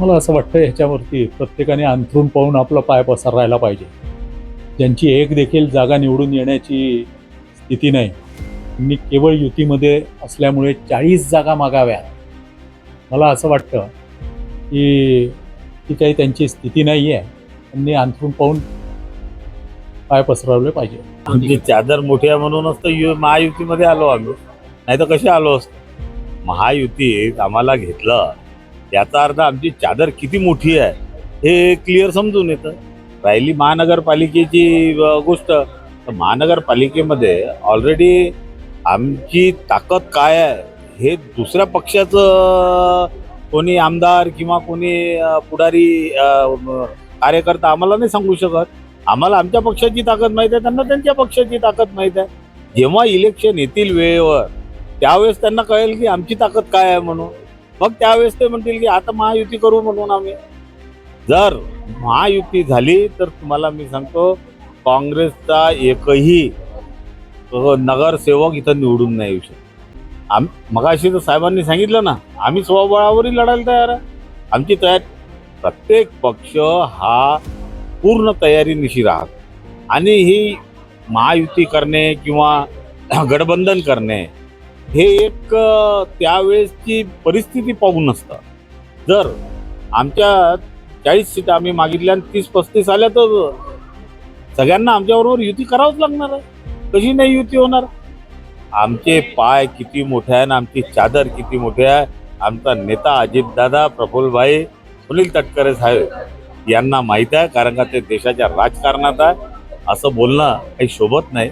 मला असं वाटतं ह्याच्यावरती प्रत्येकाने अंथरून पाहून आपला पाय पसरायला पाहिजे. ज्यांची एक देखील जागा निवडून येण्याची स्थिती नाही. मी केवळ युतीमध्ये असल्यामुळे चाळीस जागा मागाव्या मला असं वाटतं की ती काही त्यांची स्थिती नाही आहे त्यांनी अंथरून पाहून पाय पसरवले पाहिजे. आमची चादर मोठी आहे म्हणूनच तर यु महायुतीमध्ये आलो आम्ही. नाही तर कसे आलो असतो? महायुतीत आम्हाला घेतलं. याचा अर्थ आमची चादर किती मोठी आहे हे क्लिअर समजून येतं. राहिली महानगरपालिकेची गोष्ट तर महानगरपालिकेमध्ये ऑलरेडी आमची ताकद काय आहे हे दुसऱ्या पक्षाचं कोणी आमदार किंवा कोणी पुढारी कार्यकर्ता आम्हाला नाही सांगू शकत. आम्हाला आमच्या पक्षाची ताकद माहीत आहे त्यांना त्यांच्या पक्षाची ताकद माहीत आहे. जेव्हा इलेक्शन येतील वेळेवर त्यावेळेस त्यांना कळेल की आमची ताकद काय आहे म्हणून. मग त्यावेळेस ते म्हणतील की आता महायुती करू म्हणून आम्ही. जर महायुती झाली तर तुम्हाला मी सांगतो काँग्रेसचा एकही नगरसेवक इथं निवडून नाही येऊ शकत. आम मगाशी तर साहेबांनी सांगितलं ना आम्ही स्वबळावरही लढायला तयार आहे. आमची तयार प्रत्येक पक्ष हा पूर्ण तयारीनिशी राहत. आणि ही महायुती करणे किंवा गठबंधन करणे हे एक त्यावेळेसची परिस्थिती पाहून असतं जर आमच्या चाळीस सीटा आम्ही मागितल्या आणि तीस पस्तीस आल्या तर सगळ्यांना आमच्याबरोबर युती करावंच लागणार आहे. कशी नाही युती होणार? आमचे पाय किती मोठे आहे आणि आमची चादर किती मोठी आहे. आमचा नेता अजितदादा प्रफुल्लभाई सुनील तटकरे साहेब यांना माहीत आहे कारण का ते देशाच्या राजकारणात आहे. असं बोलणं काही शोभत नाही.